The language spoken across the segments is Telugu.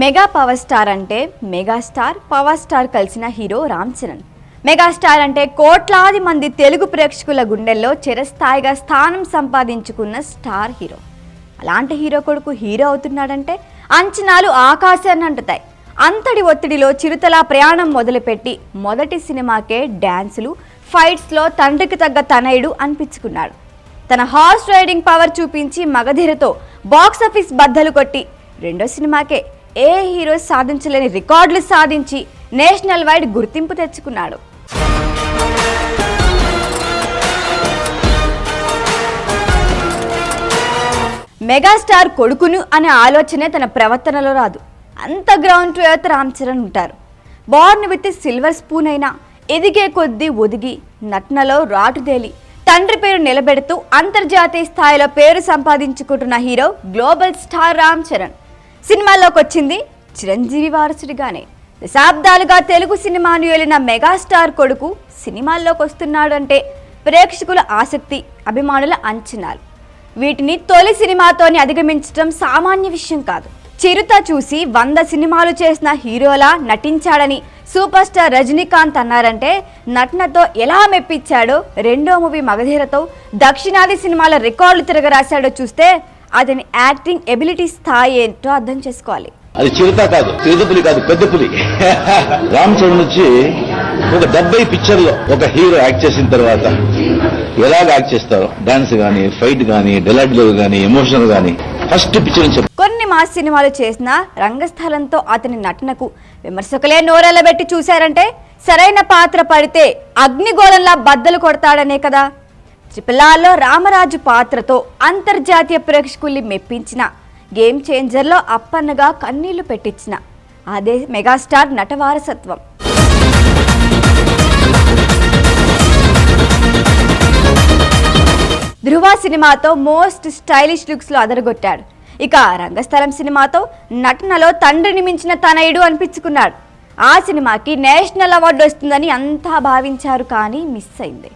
మెగా పవర్ స్టార్ అంటే మెగాస్టార్ పవర్ స్టార్ కలిసిన హీరో రామ్ చరణ్. మెగాస్టార్ అంటే కోట్లాది మంది తెలుగు ప్రేక్షకుల గుండెల్లో చిరస్థాయిగా స్థానం సంపాదించుకున్న స్టార్ హీరో. అలాంటి హీరో కొడుకు హీరో అవుతున్నాడంటే అంచనాలు ఆకాశాన్ని అంటుతాయి. అంతటి ఒత్తిడిలో చిరుతలా ప్రయాణం మొదలుపెట్టి మొదటి సినిమాకే డ్యాన్సులు ఫైట్స్లో తండ్రికి తగ్గ తనయుడు అనిపించుకున్నాడు. తన హార్స్ రైడింగ్ పవర్ చూపించి మగధీరతో బాక్స్ ఆఫీస్ బద్దలు కొట్టి రెండో సినిమాకే ఏ హీరో సాధించలేని రికార్డులు సాధించి నేషనల్ వైడ్ గుర్తింపు తెచ్చుకున్నాడు. మెగాస్టార్ కొడుకును అనే ఆలోచనే తన ప్రవర్తనలో రాదు. అంత ground to earth Ram Charan ఉంటారు. బార్న్ విత్ సిల్వర్ స్పూన్ అయినా ఎదిగే కొద్దీ ఒదిగి నటనలో రాటుదేలి తండ్రి పేరు నిలబెడుతూ అంతర్జాతీయ స్థాయిలో పేరు సంపాదించుకుంటున్న hero global star Ram Charan. సినిమాల్లోకి వచ్చింది చిరంజీవి వారసుడిగానే. దశాబ్దాలుగా తెలుగు సినిమాను ఏలిన మెగాస్టార్ కొడుకు సినిమాల్లోకి వస్తున్నాడంటే ప్రేక్షకుల ఆసక్తి అభిమానుల అంచనాలు. వీటిని తొలి సినిమాతోని అధిగమించడం సామాన్య విషయం కాదు. చిరుత చూసి వంద సినిమాలు చేసిన హీరోలా నటించాడని సూపర్ స్టార్ రజనీకాంత్ అన్నారంటే నటనతో ఎలా మెప్పించాడో రెండో మూవీ మగధీరతో దక్షిణాది సినిమాల రికార్డులు తిరగరాశాడో చూస్తే అతని యాక్టింగ్ ఎబిలిటీ స్థాయి ఏంటో అర్థం చేసుకోవాలి. అది చిరుత కాదు చిరుత పులి కాదు పెద్ద పులి. రామ్ చరణ్ వచ్చి ఒక డెబ్బై పిక్చర్లో ఒక హీరో యాక్ట్ చేసిన తర్వాత ఎలాగ యాక్ట్ చేస్తారో డాన్స్ గానీ ఫైట్ గానీ డెలాడ్లు గానీ ఎమోషనల్ గానీ ఫస్ట్ పిక్చర్ నుంచి కొన్ని మాస్ సినిమాలు చేసిన రంగస్థలంతో అతని నటనకు విమర్శకులే నోరెళ్ళబెట్టి చూశారంటే సరైన పాత్ర పడితే అగ్నిగోళంలా బద్దలు కొడతాడనే కదా. త్రిపులాలో రామరాజు పాత్రతో అంతర్జాతీయ ప్రేక్షకుల్ని మెప్పించిన గేమ్ చేంజర్లో అప్పన్నగా కన్నీళ్ళు పెట్టించిన అదే మెగాస్టార్ నటవారసత్వం. ధృవ సినిమాతో మోస్ట్ స్టైలిష్ లుక్స్లో అదరగొట్టాడు. ఇక రంగస్థలం సినిమాతో నటనలో తండ్రిని మించిన తనయుడు అనిపించుకున్నాడు. ఆ సినిమాకి నేషనల్ అవార్డు వస్తుందని అంతా భావించారు కానీ మిస్ అయింది.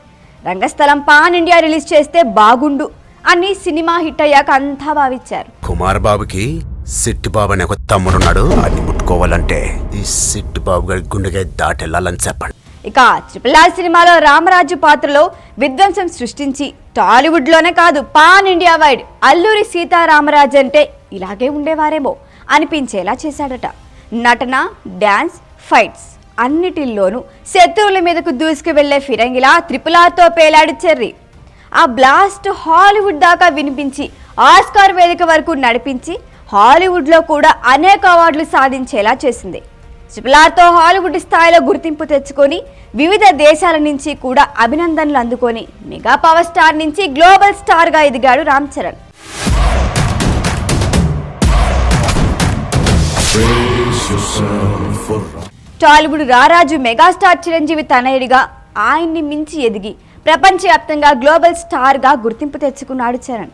రంగస్థలం పాన్ ఇండియా రిలీజ్ చేస్తే బాగుండు అని సినిమా హిట్ అయ్యాక అంతా భావించారు. కుమార్ బాబుకి సిట్టి బాబు అనే ఒక తమ్ముడున్నాడు. అన్ని ముట్టుకోవాలంటే ఈ సిట్టి బాబు గారి గుండెగా దాటెళ్ళాలని చెప్పండి. ఇక ట్రిపుల్ ఆర్ సినిమాలో రామరాజు పాత్రలో విధ్వంసం సృష్టించి టాలీవుడ్లోనే కాదు pan India wide Alluri Sitaramaraju అంటే ఇలాగే ఉండేవారేమో అనిపించేలా చేశాడట. నటన డ్యాన్స్ ఫైట్స్. అన్నిటిల్లోనూ శత్రువుల మీదకు దూసుకు వెళ్ళే ఫిరంగిలా త్రిపులాతో పేలాడు చెర్రీ. ఆ బ్లాస్ట్ హాలీవుడ్ దాకా వినిపించి ఆస్కార్ వేదిక వరకు నడిపించి హాలీవుడ్లో కూడా అనేక అవార్డులు సాధించేలా చేసింది. త్రిపులాతో హాలీవుడ్ స్థాయిలో గుర్తింపు తెచ్చుకొని వివిధ దేశాల నుంచి కూడా అభినందనలు అందుకొని మెగా పవర్ స్టార్ నుంచి గ్లోబల్ స్టార్గా ఎదిగాడు రామ్ చరణ్. టాలీవుడ్ రారాజు మెగాస్టార్ చిరంజీవి తనయుడిగా ఆయన్ని మించి ఎదిగి ప్రపంచవ్యాప్తంగా గ్లోబల్ స్టార్గా గుర్తింపు తెచ్చుకున్నాడు చరణ్.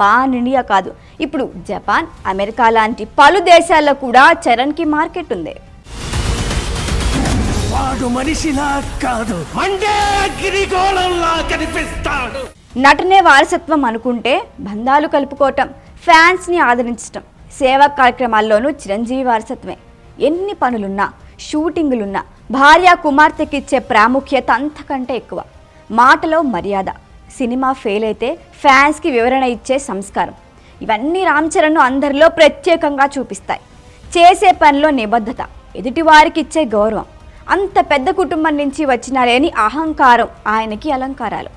పాన్ ఇండియా కాదు ఇప్పుడు జపాన్ అమెరికా లాంటి పలు దేశాల్లో కూడా చరణ్కి మార్కెట్ ఉంది. వాడు మనిషిలా కాదు కనిపిస్తాడు. నటనే వారసత్వం అనుకుంటే బంధాలు కలుపుకోవటం ఫ్యాన్స్ని ఆదరించటం సేవా కార్యక్రమాల్లోనూ చిరంజీవి వారసత్వమే. ఎన్ని పనులున్నా షూటింగులున్నా భార్య కుమార్తెకిచ్చే ప్రాముఖ్యత అంతకంటే ఎక్కువ. మాటలో మర్యాద. సినిమా ఫెయిల్ అయితే ఫ్యాన్స్కి వివరణ ఇచ్చే సంస్కారం. ఇవన్నీ రామ్ చరణ్ను అందరిలో ప్రత్యేకంగా చూపిస్తాయి. చేసే పనిలో నిబద్ధత ఎదుటివారికి ఇచ్చే గౌరవం. అంత పెద్ద కుటుంబం నుంచి వచ్చిన లేని అహంకారం ఆయనకి అలంకారాలు.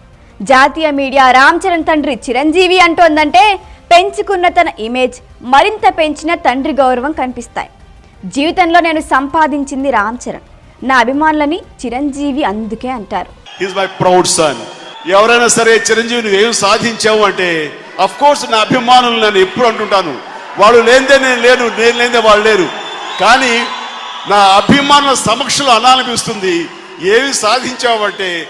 జాతీయ మీడియా రామ్ చరణ్ తండ్రి చిరంజీవి అంటోందంటే పెంచుకున్న తన ఇమేజ్ మరింత పెంచిన తండ్రి గౌరవం కనిపిస్తాయి. జీవితంలో నేను సంపాదించింది రామ్ చరణ్. నా అభిమానులని చిరంజీవి అందుకే అంటారు. మై ప్రౌడ్ సన్ ఎవరైనా సరే చిరంజీవి నువ్వు ఏం సాధించావు అంటే అఫ్ కోర్స్ నా అభిమానులు నేను ఎప్పుడు అంటుంటాను. వాళ్ళు లేనిదే నేను లేను నేను లేనిదే వాళ్ళు లేరు. కానీ నా అభిమానుల సమక్షంలో అనాలనిపిస్తుంది ఏమి సాధించావు అంటే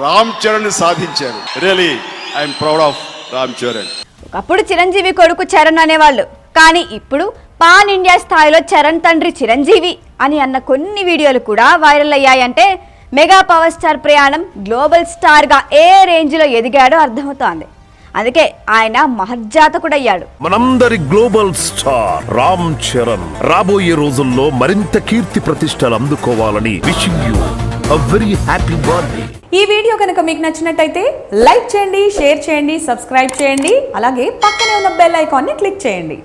రామ్ చరణ్ సాధించాను really I'm proud of Ram Charan. ఒకప్పుడు చిరంజీవి కొడుకు చరణ్ అనేవాళ్ళు. కానీ ఇప్పుడు పాన్ ఇండియా స్థాయిలో చరణ్ తండ్రి చిరంజీవి అని అన్న కొన్ని వీడియోలు కూడా వైరల్ అయ్యాయంటే మెగా పవర్ స్టార్ ప్రయాణం గ్లోబల్ స్టార్గా ఏ రేంజ్లో ఎదిగాడో అర్థమవుతోంది. అందుకే ఆయన మహర్జాతకుడయ్యాడు. మనందరి గ్లోబల్ స్టార్ రామ్ చరణ్ రాబోయే రోజుల్లో మరింత కీర్తి ప్రతిష్టలు అందుకోవాలని wishing you a very happy birthday ఈ వీడియో కనుక మీకు నచ్చినట్టయితే లైక్ చేయండి షేర్ చేయండి సబ్స్క్రైబ్ చేయండి అలాగే పక్కనే ఉన్న బెల్ ఐకాన్ని క్లిక్ చేయండి.